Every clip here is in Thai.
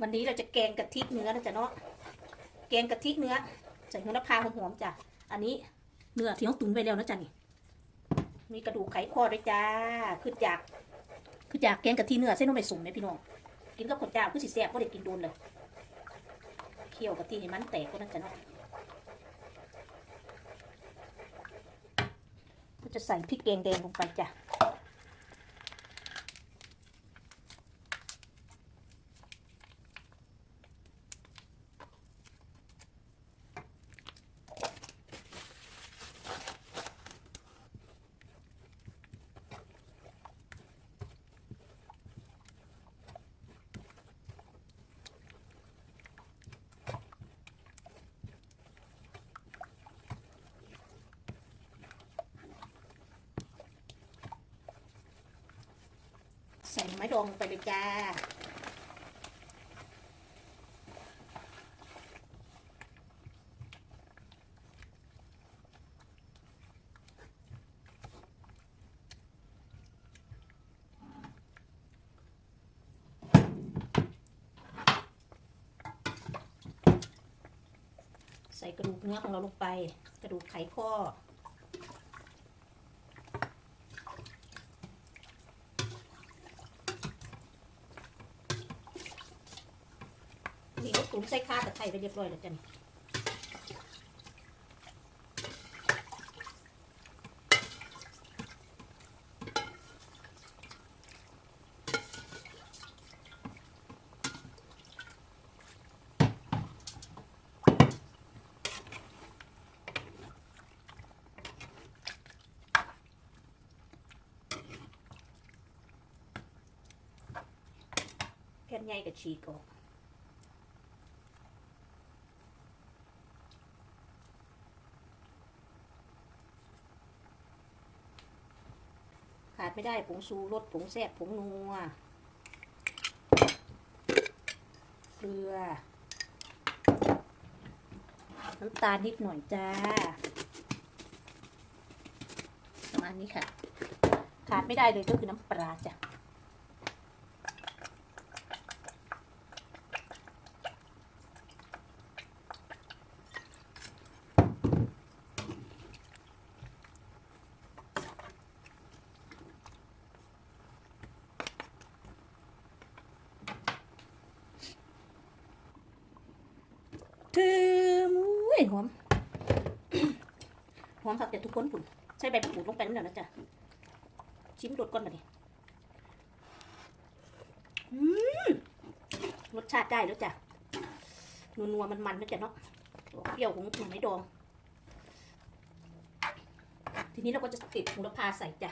วันนี้เราจะแกงกะทิเนื้อนะจ๊ะเนาะแกงกะทิเนื้อใส่หัวละพาหอมๆจ้ะอันนี้เนื้อที่เขาตุ๋นไว้แล้วนะจ๊ะนี่มีกระดูกไขข้อด้วยจ้าคือจากคือจากแกงกะทิเนื้อเส้นนมไปสุ่มไหมพี่น้องกินกับข้าวเจ้าคือสิแซ่บก็ได้กินโดนเลยเคี่ยวกะทิให้มันแตกก็นั่นจ้ะเนาะก็จะใส่พริกแกงแดงลงไปจ้ะ ใส่ไม้ดองลงไปเลยจ้าใส่กระดูกเนื้อของเราลงไป กระดูกไขข้อ นี่ก็ตุ๋น ใส่ข้าวกับไข่ไปเรียบร้อยแล้วจ้ะนี่แค่นใหญ่กับฉีกออก ขาด ไม่ได้ผงซูรสผงแซ่บผงนัว เกลือ น้ำตาลนิดหน่อยจ้า ประมาณนี้ค่ะ ขาดไม่ได้เลยก็คือน้ำปลาจ้ะ ถึงอุ้ ยหอมหอมครับแต่ทุกคนผุนใช้ใบมะกรูดลงไปนั่นแหละนะจ๊ะชิมรสก่อนมาดิรสชาติได้แล้วจ้ะนัวๆมันๆนะจ๊ะเนาะออกเปรี้ยวของหน่อไม้ดอง ทีนี้เราก็จะติดหูละพาใส่จ้ะ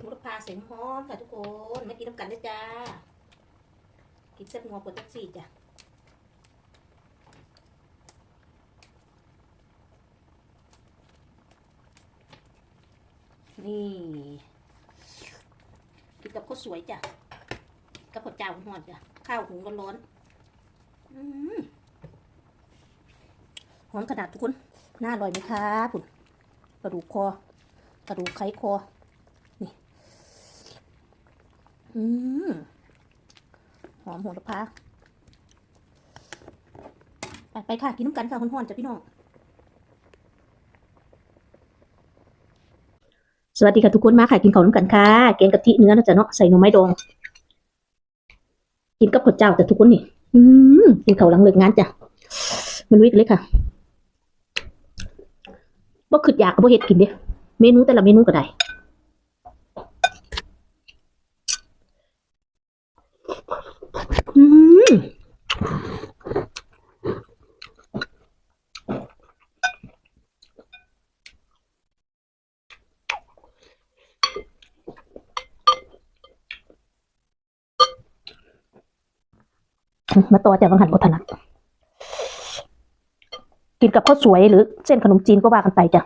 ติดหูละพาใส่หอมค่ะทุกคนมากินน้ำกันนะจ้า กินเส้นงัวปวดแท็กซี่จ้ะนี่ กินกับข้าวสวยจ้ะกับข้าวเจ้าหอนจ้ะข้าวหุงร้อนๆอืมหอมขนาดทุกคน น่าอร่อยไหมคะคุณกระดูกคอ กระดูกไขคอ อืมหอมโหระพาไปไปค่ะ กินน้ำกันค่ะคุณพ่อนจ้ะพี่น้อง สวัสดีค่ะทุกคนมาค่ะ กินข้าวน้ำกันค่ะ แกงกะทิเนื้อนะจ๊ะเนาะ ใส่หน่อไม้ดอง กินกับข้าวเจ้าแต่ทุกคนนี่ อืมกินข้าวหลังเลิกงานจ้ะ มันวิกเลยค่ะบ่ขึ้นอยากก็บ่เฮ็ดกินเด้เมนูแต่ละเมนูก็ได้ อืม มาต่อจากวังหันบถนัดกินกับข้าวสวยหรือเส้นขนมจีนก็ว่ากันไปจ้ะ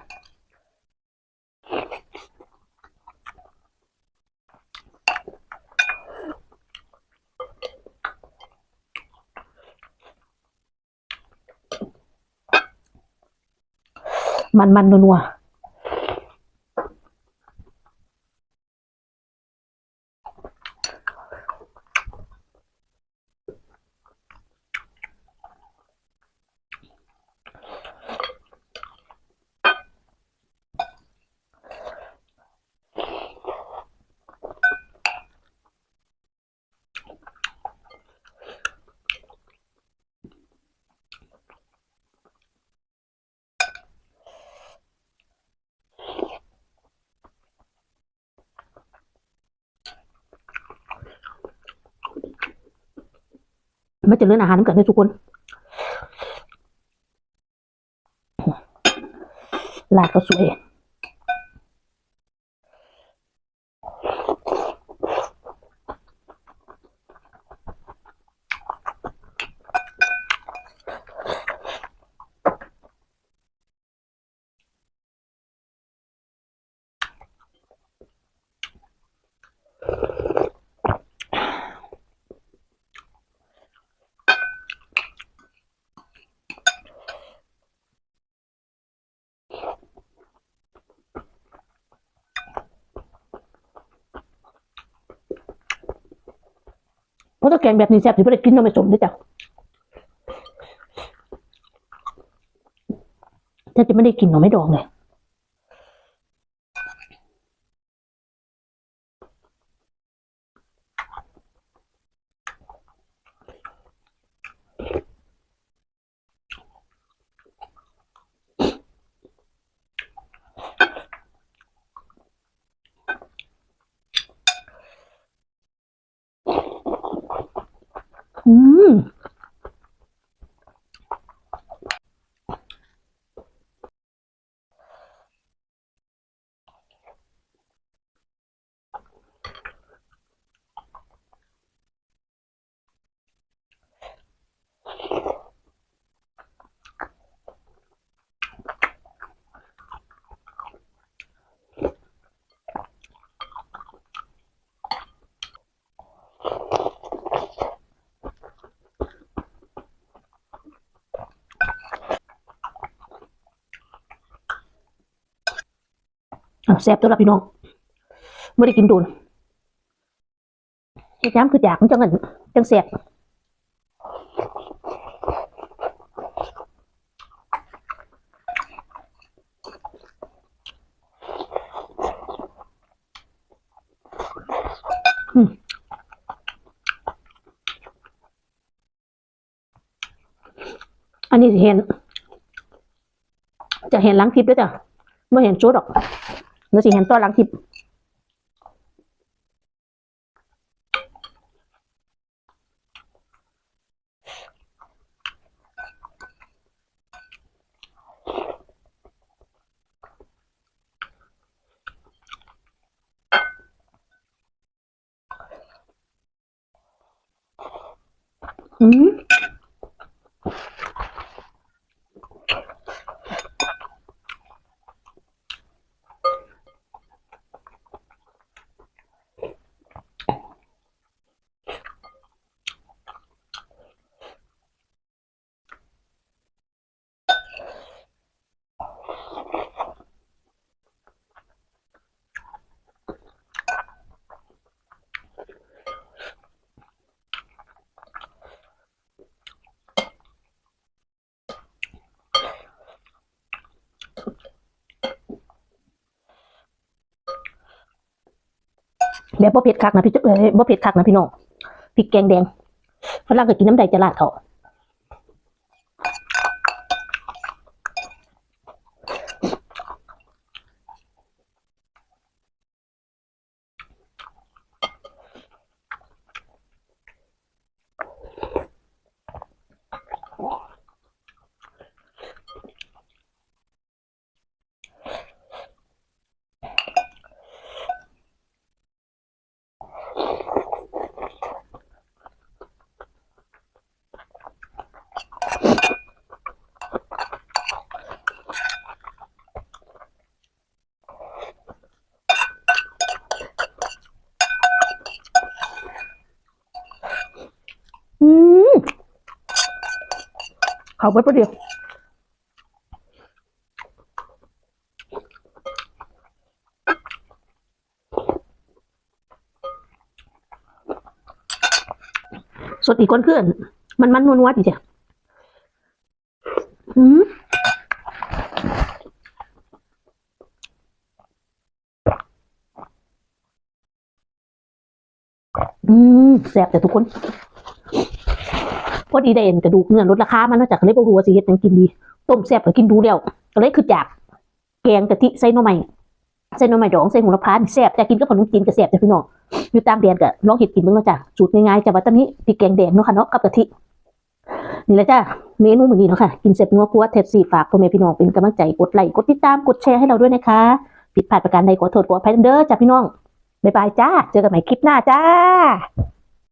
มันมั ไม่เจะเลื่อนอาหารน้ำกันเลยทุกคนลาดก็สวย เพ ราะถ้าแกงแบบนี้แซ่บสิไม่ได้กินน้ำไม่สมด้วยจ้ะถ้าจะไม่ได้กินหน่อไม่ดองเลย อืม แซ่บตัวละพี่น้องไม่ได้กินโดนไอ้ำคือจากมันจังเงินจังแซ่บอืมอันนี้เห็น จะเห็นหลังคลิปด้วยจ้ะไม่เห็นชุดหรอก เนื้อสีเห็นตัวหลังทิพอืม แบบบ่เผ็ดคักนะพี่เอ้ยบ่เผ็ดคักนะพี่น้องพริกแกงแดงฝรั่งก็กินน้ำใดจะลาดเขาอืม เขาไปประเดี๋ยวสดอีกคนเพื่อนมันมันนวลๆดีจ้ะอืมอืมแซ่บแต่ทุกคน อดีได้เห็นกระดูกเนื้อลดราคามันมาจากเลยบ่รู้ว่าสิเฮ็ดหยังกินดี ต้มแซ่บก็กินดูแล้วก็เลยคือจากแกงกะทิใส่หน่อไม้ใส่หน่อไม้ดองใส่หัวละพานแซ่บจะกินกับขนมจีนก็แซ่บจ้ะพี่น้องอยู่ตามแดนก็ลองเฮ็ดกินเบิ่งเนาะจ้ะสูตรง่ายๆจ้ะว่าตอนนี้พริกแกงแดงเนาะค่ะเนาะกับกะทินี่แหละจ้าเมนูมื้อนี้เนาะค่ะ กินเสร็จงัวกัวเทปสี่ฝากพ่อแม่พี่น้องเป็นกำลังใจกดไลค์กดติดตามกดแชร์ให้เราด้วยนะคะผิดพลาดประการใดขอโทษขออภัยเด้อจ้าพี่น้องบ๊ายบายจ้า เจอกันใหม่คลิปหน้าจ้า